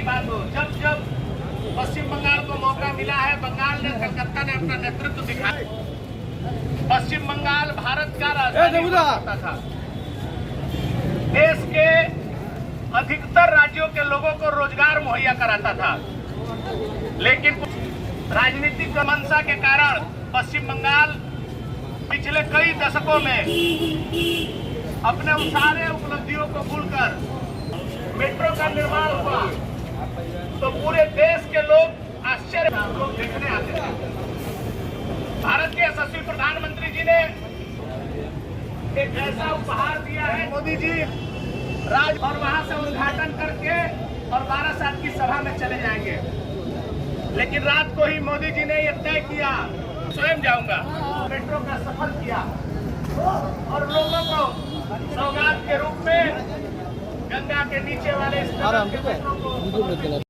की बात हो। जब जब पश्चिम बंगाल को मौका मिला है बंगाल ने कलकत्ता ने अपना नेतृत्व दिखाया। पश्चिम बंगाल भारत का राजधानी था। देश के अधिकतर राज्यों के लोगों को रोज़गार मुहैया कराता था। लेकिन राजनीतिक मनसा के कारण पश्चिम बंगाल पिछले कई दशकों में अपने उन सारे उपलब्धियों को भूलकर मेट्रो का निर्माण हुआ। देश के लोग आश्चर्य लोग देखने आते थे भारत के यशस्वी प्रधानमंत्री जी ने एक ऐसा उपहार दिया है। मोदी जी। राज और वहाँ से उद्घाटन करके और बारह साल की सभा में चले जाएँगे। लेकिन रात को ही मोदी जी ने यह तय किया। स्वयं जाऊँगा। मेट्रो का सफ़र किया। और लोगों को सौगात के रूप में गंगा के नीचे वाले मेट्रो को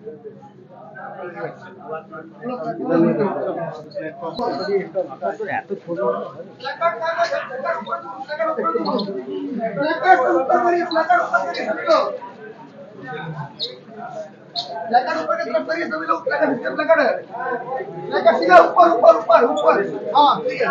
लाइन से भैया पहले लाइन हो जाइए ना, लाइन हो जाइए। टिकट कटाओ ना यार वहाँ काउंटर है अरे लाइन लगा हम तो का बोला था सीमा दे जे लाइन बार हो दे देला पैसा हम खाना के दे भाई तो भैया रहा यहाँ पर प्लेकार्ड ऊपर की तरफ करिए सभी लोग प्लेकार्ड नीचे प्लेकार्ड है प्लेकार्ड सीधा ऊपर ऊपर ऊपर ऊपर हाँ ठीक है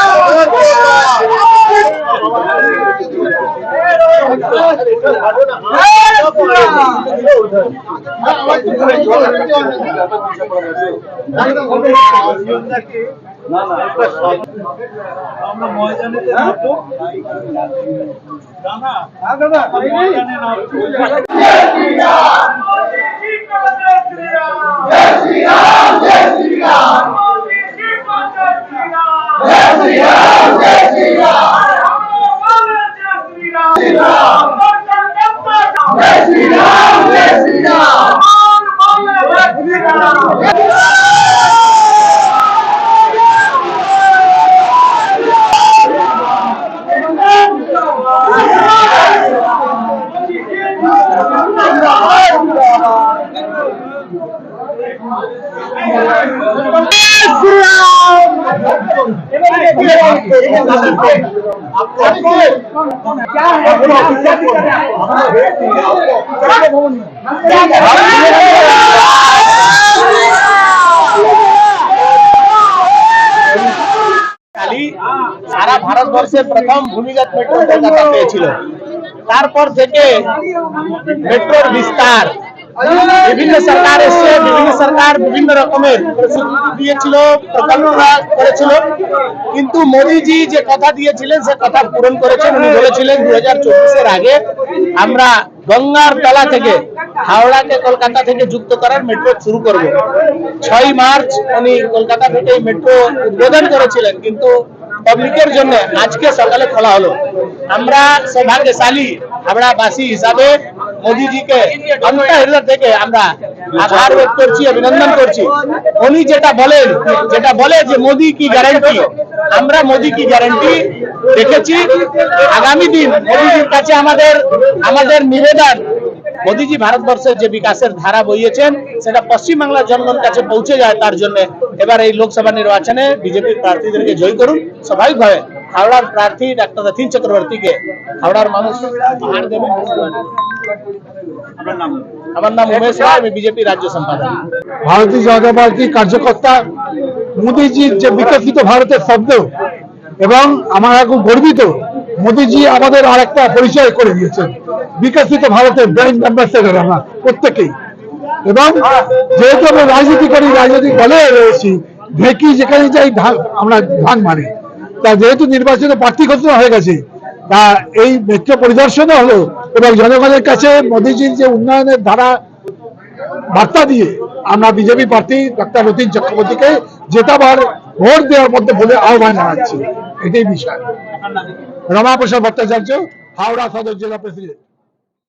আমরা ময়দানেতে নামবো দাদা ময়দানে নামবো সারা ভারতবর্ষে প্রথম ভূমিগত মেট্রো কলকাতা পেয়েছিল। তারপর থেকে মেট্রোর বিস্তার বিভিন্ন সরকার এসছে, বিভিন্ন সরকার বিভিন্ন রকমের দিয়েছিল প্রকল্প করেছিল। কিন্তু মোদিজি যে কথা দিয়েছিলেন, সে কথা পূরণ করেছেন। উনি বলেছিলেন দু হাজার আগে আমরা গঙ্গার তলা থেকে হাওড়াকে কলকাতা থেকে যুক্ত করার মেট্রো শুরু করব। ছয় মার্চ উনি কলকাতা থেকে মেট্রো উদ্বোধন করেছিলেন। কিন্তু পাবলিকের জন্য আজকে সকালে খোলা হলো। আমরা সৌভাগ্যশালী হাবড়াবাসী হিসাবে মোদিজিকে হৃদয় থেকে আমরা আভার ব্যক্ত করছি, অভিনন্দন করছি। উনি যেটা বলেন, যেটা বলে যে মোদি কি গ্যারান্টি আমরা মোদি কি গ্যারান্টি দেখেছি। আগামী দিন মোদিজির কাছে আমাদের আমাদের নিবেদন মোদিজি ভারতবর্ষের যে বিকাশের ধারা বইয়েছেন সেটা পশ্চিমবাংলার জনগণের কাছে পৌঁছে যায় তার জন্য। এবার এই লোকসভা নির্বাচনে বিজেপির প্রার্থীদেরকে জয় করুন। স্বাভাবিকভাবে হাওড়ার প্রার্থী ডাক্তার রথিন চক্রবর্তীকে হাওড়ার মানুষ আমার নাম উমেশ রায় আমি বিজেপি রাজ্য সম্পাদক। ভারতীয় জনতা পার্টির কার্যকর্তা মোদিজির যে বিকশিত ভারতের শব্দ এবং আমরা এখন গর্বিত মোদিজি আমাদের আর একটা পরিচয় করে দিয়েছেন। বিকশিত ভারতের ব্র্যান্ড অ্যাম্বাসেডর আমরা প্রত্যেকেই। এবং যেহেতু আমরা রাজনীতি করি রাজনৈতিক দলে রয়েছি, ঢেকি যেখানে যাই আমরা ধান মারি। তা যেহেতু নির্বাচনে প্রার্থী ঘোষণা হয়ে গেছে, তা এই মেট্রো পরিদর্শনও হলো এবং জনগণের কাছে মোদিজির যে উন্নয়নের ধারা বার্তা দিয়ে আমরা বিজেপি প্রার্থী ডক্টর রতীন চক্রবর্তীকে জেতাবার ভোট দেওয়ার মধ্যে বলে আহ্বান জানাচ্ছি। এটাই বিষয়। রমা প্রসাদ ভট্টাচার্য হাওড়া সদর জেলা প্রেসিডেন্ট।